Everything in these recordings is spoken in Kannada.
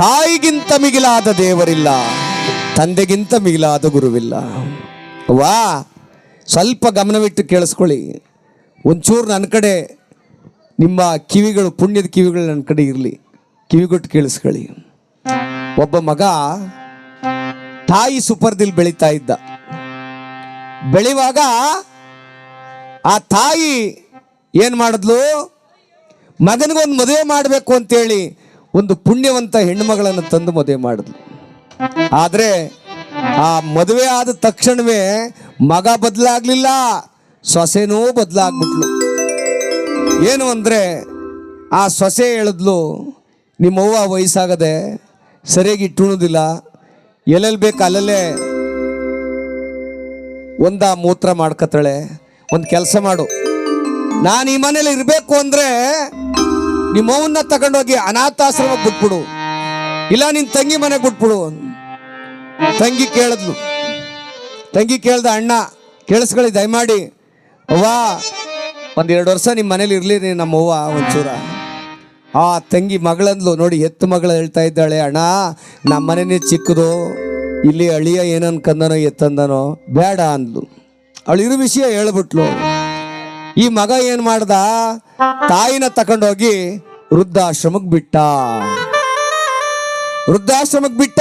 ತಾಯಿಗಿಂತ ಮಿಗಿಲಾದ ದೇವರಿಲ್ಲ, ತಂದೆಗಿಂತ ಮಿಗಿಲಾದ ಗುರುವಿಲ್ಲ. ವಾ ಸ್ವಲ್ಪ ಗಮನವಿಟ್ಟು ಕೇಳಿಸ್ಕೊಳ್ಳಿ. ಒಂಚೂರು ನನ್ನ ಕಡೆ ನಿಮ್ಮ ಕಿವಿಗಳು, ಪುಣ್ಯದ ಕಿವಿಗಳು ನನ್ನ ಕಡೆ ಇರಲಿ. ಕಿವಿಗೊಟ್ಟು ಕೇಳಿಸ್ಕೊಳ್ಳಿ. ಒಬ್ಬ ಮಗ ತಾಯಿ ಸುಪರ್ದಿಲ್ ಬೆಳೀತಾ ಇದ್ದ. ಬೆಳೆಯುವಾಗ ಆ ತಾಯಿ ಏನು ಮಾಡಿದ್ಲು? ಮಗನಿಗೊಂದು ಮದುವೆ ಮಾಡಬೇಕು ಅಂತೇಳಿ ಒಂದು ಪುಣ್ಯವಂತ ಹೆಣ್ಣುಮಗಳನ್ನು ತಂದು ಮದುವೆ ಮಾಡಿದ್ಲು. ಆದರೆ ಆ ಮದುವೆ ಆದ ತಕ್ಷಣವೇ ಮಗ ಬದಲಾಗ್ಲಿಲ್ಲ, ಸೊಸೆನೂ ಬದಲಾಗ್ಬಿಟ್ಲು. ಏನು ಅಂದರೆ ಆ ಸೊಸೆ ಹೇಳಿದ್ಲು ನಿಮ್ಮವ್ವ ವಯಸ್ಸಾಗದೆ ಸರಿಯಾಗಿ ಇಟ್ಟುಣೋದಿಲ್ಲ ಎಲ್ಲೆಲ್ಲಿ ಬೇಕು ಅಲ್ಲಲ್ಲೇ ಒಂದ ಮೂತ್ರ ಮಾಡ್ಕತ್ತಾಳೆ, ಒಂದು ಕೆಲಸ ಮಾಡು. ನಾನು ಈ ಮನೇಲಿ ಇರಬೇಕು ಅಂದರೆ ನಿಮ್ಮವನ್ನ ತಗೊಂಡೋಗಿ ಅನಾಥಾಶ್ರಮಕ್ಕೆ ಬಿಟ್ಬಿಡು. ಇಲ್ಲ ನಿನ್ನ ತಂಗಿ ಮನೆಗೆ ಬಿಟ್ಬಿಡು. ತಂಗಿ ಕೇಳಿದ್ಲು. ತಂಗಿ ಕೇಳ್ದ, ಅಣ್ಣ, ಕೇಳಿಸ್ಕೊಳ್ಳಿ, ದಯಮಾಡಿ. ಅವ್ವ ಒಂದೆರಡು ವರ್ಷ ನಿಮ್ಮ ಮನೇಲಿ ಇರಲಿ ನಮ್ಮ ಅವ್ವ ಒಂಚೂರ. ಆ ತಂಗಿ ಮಗಳಂದ್ಲು. ನೋಡಿ, ಎತ್ತು ಮಗಳು ಹೇಳ್ತಾ ಇದ್ದಾಳೆ, ಅಣ್ಣ ನಮ್ಮ ಮನೆನೇ ಚಿಕ್ಕದು. ಇಲ್ಲಿ ಅಳಿಯ ಏನನ್ಕಂದನೋ ಎತ್ತಂದನೋ, ಬೇಡ ಅಂದ್ಲು. ಅವಳಿರೋ ವಿಷಯ ಹೇಳ್ಬಿಟ್ಲು. ಈ ಮಗ ಏನು ಮಾಡ್ದ? ತಾಯಿನ ತಕೊಂಡೋಗಿ ವೃದ್ಧಾಶ್ರಮಕ್ಕೆ ಬಿಟ್ಟ ವೃದ್ಧಾಶ್ರಮಕ್ಕೆ ಬಿಟ್ಟ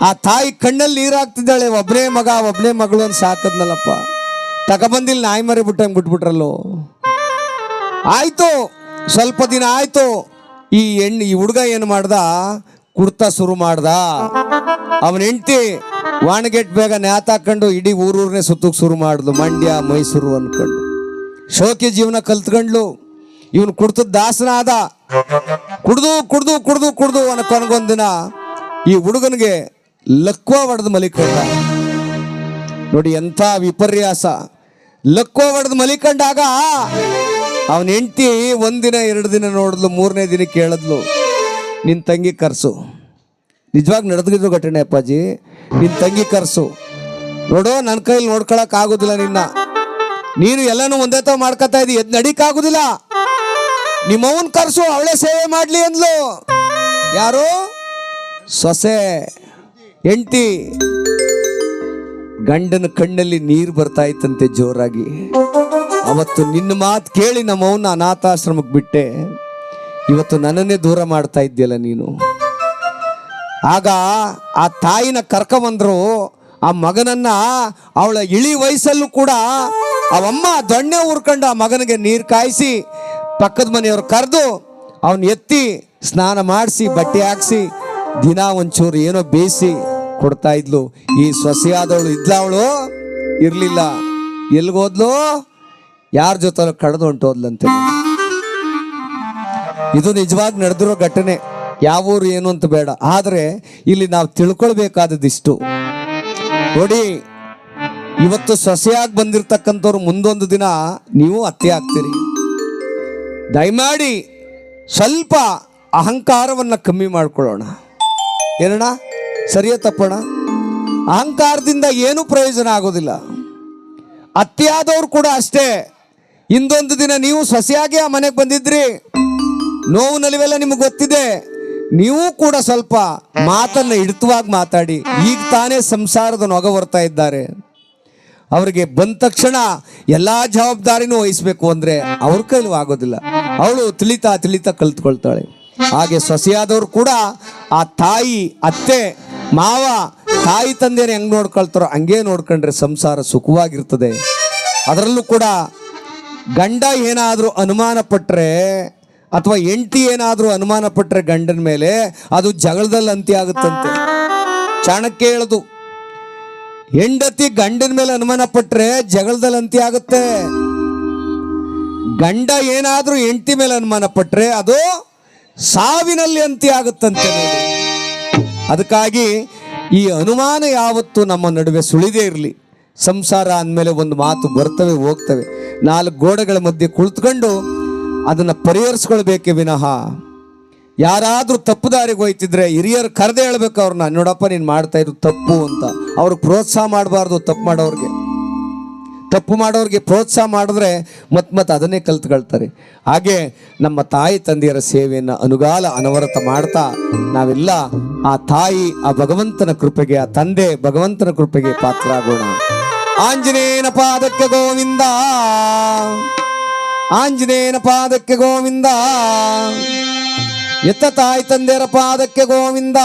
ಆ ತಾಯಿ ಕಣ್ಣಲ್ಲಿ ನೀರಾಗ್ತಿದ್ದಾಳೆ. ಒಬ್ಬನೇ ಮಗ ಒಬ್ಬನೇ ಮಗಳು ಅಂತ ಸಾಕದ್ನಲ್ಲಪ್ಪ. ತಗೊಬಂದಿಲ್ಲ ನಾಯಿ ಮರಿ ಬಿಟ್ಟಂಗೆ ಬಿಟ್ಬಿಟ್ರಲ್ಲೋ. ಆಯ್ತು, ಸ್ವಲ್ಪ ದಿನ ಆಯ್ತು. ಈ ಹೆಣ್ಣು ಈ ಹುಡುಗ ಏನು ಮಾಡ್ದ? ಕುರ್ತಾ ಶುರು ಮಾಡ್ದ. ಅವನ ಹೆಂಡ್ತಿ ವಾಣಗೆಟ್ ಬೇಗ ನ್ಯಾತಾಕೊಂಡು ಇಡೀ ಊರೂರನ್ನೇ ಸುತ್ತಕ್ಕೆ ಶುರು ಮಾಡಿದ್ಲು. ಮಂಡ್ಯ, ಮೈಸೂರು ಅನ್ಕೊಂಡು. ಶೋಕಿ ಜೀವನ ಕಲ್ತ್ಕೊಂಡ್ಲು. ಇವನು ಕುಡ್ತದ ದಾಸನ ಆದ ಕುಡ್ದು ಕುಡ್ದು ಕುಡ್ದು ಕುಡ್ದು ಅನ್ನೋ ಕೊನೆಗೊಂದಿನ ಈ ಹುಡುಗನಿಗೆ ಲಕ್ವ ಹೊಡೆದು ಮಲಿಕೊಂಡ. ನೋಡಿ ಎಂಥ ವಿಪರ್ಯಾಸ. ಲಕ್ವ ಹೊಡೆದು ಮಲಿಕಂಡಾಗ ಅವನ ಹೆಂಡ್ತಿ ಒಂದಿನ, ಎರಡು ದಿನ ನೋಡಿದ್ಲು, ಮೂರನೇ ದಿನ ಕೇಳಿದ್ಲು ನಿನ್ನ ತಂಗಿ ಕರ್ಸು. ನಿಜವಾಗಿ ನಡೆದಿದ್ರು ಘಟನೆ ಅಪ್ಪಾಜಿ. ನಿನ್ನ ತಂಗಿ ಕರ್ಸು. ನೋಡು ನನ್ನ ಕೈಲಿ ನೋಡ್ಕೊಳಕ್ ಆಗೋದಿಲ್ಲ ನಿನ್ನ. ನೀನು ಎಲ್ಲನೂ ಒಂದೇ ತಾವ ಮಾಡ್ಕೊತಾ ಇದ್ದಿ, ಎದ್ ನಡಿಕಾಗುದಿಲ್ಲ ನಿಮ್ಮವನ್ ಕರ್ಸು, ಅವಳೇ ಸೇವೆ ಮಾಡ್ಲಿ ಅಂದ್ಲು. ಯಾರು? ಸೊಸೆ ಎಂಟಿ ಗಂಡನ ಕಣ್ಣಲ್ಲಿ ನೀರು ಬರ್ತಾ ಇತ್ತಂತೆ ಜೋರಾಗಿ. ಅವತ್ತು ನಿನ್ನ ಮಾತು ಕೇಳಿ ನಮ್ಮವನ್ನ ಅನಾಥಾಶ್ರಮಕ್ಕೆ ಬಿಟ್ಟೆ. ಇವತ್ತು ನನ್ನನ್ನೇ ದೂರ ಮಾಡ್ತಾ ಇದ್ದೀಯಲ್ಲ ನೀನು. ಆಗ ಆ ತಾಯಿನ ಕರ್ಕೊಂಬಂದ್ರು ಆ ಮಗನನ್ನ ಅವಳ ಇಳಿ ವಯಸ್ಸಲ್ಲೂ ಕೂಡ ಅವಮ್ಮ ದೊಣ್ಣೆ ಉರ್ಕೊಂಡು ಆ ಮಗನಿಗೆ ನೀರು ಕಾಯಿಸಿ ಪಕ್ಕದ ಮನೆಯವರು ಕರೆದು ಅವನ್ ಎತ್ತಿ ಸ್ನಾನ ಮಾಡಿಸಿ, ಬಟ್ಟೆ ಹಾಕ್ಸಿ, ದಿನ ಒಂಚೂರು ಏನೋ ಬೇಯಿಸಿ ಕೊಡ್ತಾ ಇದ್ಲು. ಈ ಸೊಸೆಯಾದವಳು ಇದ್ಲ ಅವಳು, ಇರ್ಲಿಲ್ಲ. ಎಲ್ಗೋದ್ಲು ಯಾರ ಜೊತೆ ಕಡ್ದು ಹೊಂಟೋದ್ಲಂತೆ. ಇದು ನಿಜವಾಗಿ ನಡೆದಿರೋ ಘಟನೆ. ಯಾವ ಊರು ಏನು ಅಂತ ಬೇಡ. ಆದರೆ ಇಲ್ಲಿ ನಾವು ತಿಳ್ಕೊಳ್ಬೇಕಾದದಿಷ್ಟು. ನೋಡಿ, ಇವತ್ತು ಸೊಸೆಯಾಗಿ ಬಂದಿರತಕ್ಕಂಥವ್ರು ಮುಂದೊಂದು ದಿನ ನೀವು ಅತ್ತೆ ಆಗ್ತೀರಿ. ದಯಮಾಡಿ ಸ್ವಲ್ಪ ಅಹಂಕಾರವನ್ನು ಕಮ್ಮಿ ಮಾಡಿಕೊಳ್ಳೋಣ. ಏನಣ್ಣ? ಸರಿಯ ತಪ್ಪಣ ಅಹಂಕಾರದಿಂದ ಏನೂ ಪ್ರಯೋಜನ ಆಗೋದಿಲ್ಲ. ಅತ್ತಿಯಾದವ್ರು ಕೂಡ ಅಷ್ಟೇ. ಇಂದೊಂದು ದಿನ ನೀವು ಸೊಸೆಯಾಗಿ ಆ ಮನೆಗೆ ಬಂದಿದ್ರಿ. ನೋವು ನಲಿವೆಲ್ಲ ನಿಮಗೆ ಗೊತ್ತಿದೆ. ನೀವು ಕೂಡ ಸ್ವಲ್ಪ ಮಾತನ್ನ ಹಿಡಿತವಾಗಿ ಮಾತಾಡಿ. ಈಗ ತಾನೇ ಸಂಸಾರದ ನೊಗ ಬರ್ತಾ ಇದ್ದಾರೆ. ಅವರಿಗೆ ಬಂದ ತಕ್ಷಣ ಎಲ್ಲ ಜವಾಬ್ದಾರಿನೂ ವಹಿಸ್ಬೇಕು ಅಂದ್ರೆ ಅವ್ರ ಕೈಲೂ ಆಗೋದಿಲ್ಲ. ಅವಳು ತಿಳಿತಾ ತಿಳಿತಾ ಕಲ್ತ್ಕೊಳ್ತಾಳೆ. ಹಾಗೆ ಸೊಸೆಯಾದವ್ರು ಕೂಡ ಆ ತಾಯಿ, ಅತ್ತೆ, ಮಾವ, ತಾಯಿ ತಂದೆನ ಹೆಂಗ್ ನೋಡ್ಕೊಳ್ತಾರೋ ಹಂಗೆ ನೋಡ್ಕೊಂಡ್ರೆ ಸಂಸಾರ ಸುಖವಾಗಿರ್ತದೆ. ಅದರಲ್ಲೂ ಕೂಡ ಗಂಡ ಏನಾದರೂ ಅನುಮಾನ ಪಟ್ಟರೆ ಅಥವಾ ಎಂಟಿ ಏನಾದರೂ ಅನುಮಾನ ಪಟ್ಟರೆ ಗಂಡನ ಮೇಲೆ ಅದು ಜಗಳದಲ್ಲಿ ಅಂತ್ಯ ಆಗುತ್ತಂತೆ. ಚಾಣಕ್ಯ ಹೇಳುದು ಹೆಂಡತಿ ಗಂಡನ ಮೇಲೆ ಅನುಮಾನ ಪಟ್ಟರೆ ಜಗಳದಲ್ಲಿ ಅಂತ್ಯ ಆಗುತ್ತೆ. ಗಂಡ ಏನಾದರೂ ಹೆಂಡತಿ ಮೇಲೆ ಅನುಮಾನ ಪಟ್ಟರೆ ಅದು ಸಾವಿನಲ್ಲಿ ಅಂತ್ಯ ಆಗುತ್ತಂತೆ ಅದಕ್ಕಾಗಿ ಈ ಅನುಮಾನ ಯಾವತ್ತು ನಮ್ಮ ನಡುವೆ ಸುಳಿದೇ ಇರಲಿ. ಸಂಸಾರ ಅಂದಮೇಲೆ ಒಂದು ಮಾತು ಬರ್ತವೆ, ಹೋಗ್ತವೆ. ನಾಲ್ಕು ಗೋಡೆಗಳ ಮಧ್ಯೆ ಕುಳಿತುಕೊಂಡು ಅದನ್ನು ಪರಿಹರಿಸ್ಕೊಳ್ಬೇಕೇ ವಿನಃ. ಯಾರಾದರೂ ತಪ್ಪು ದಾರಿಗೆ ಹೋಯ್ತಿದ್ರೆ ಹಿರಿಯರು ಕರೆದೇ ಹೇಳ್ಬೇಕು ಅವ್ರನ್ನ, ನೋಡಪ್ಪ ನೀನು ಮಾಡ್ತಾ ಇದ್ರು ತಪ್ಪು ಅಂತ. ಅವ್ರಿಗೆ ಪ್ರೋತ್ಸಾಹ ಮಾಡಬಾರ್ದು ತಪ್ಪು ಮಾಡೋರಿಗೆ. ತಪ್ಪು ಮಾಡೋರಿಗೆ ಪ್ರೋತ್ಸಾಹ ಮಾಡಿದ್ರೆ ಮತ್ತೆ ಮತ್ತೆ ಅದನ್ನೇ ಕಲ್ತ್ಕೊಳ್ತಾರೆ. ಹಾಗೆ ನಮ್ಮ ತಾಯಿ ತಂದೆಯರ ಸೇವೆಯನ್ನು ಅನುಗಾಲ ಅನವರತ ಮಾಡ್ತಾ ನಾವೆಲ್ಲ ಆ ತಾಯಿ, ಆ ಭಗವಂತನ ಕೃಪೆಗೆ, ಆ ತಂದೆ ಭಗವಂತನ ಕೃಪೆಗೆ ಪಾತ್ರರಾಗೋಣ. ಆಂಜನೇಯನ ಪಾದಕ್ಕೆ ಗೋವಿಂದ. ಆಂಜನೇಯನ ಪಾದಕ್ಕೆ ಗೋವಿಂದ. ಎತ್ತ ತಾಯಿ ತಂದೆಯರ ಪಾದಕ್ಕೆ ಗೋವಿಂದ.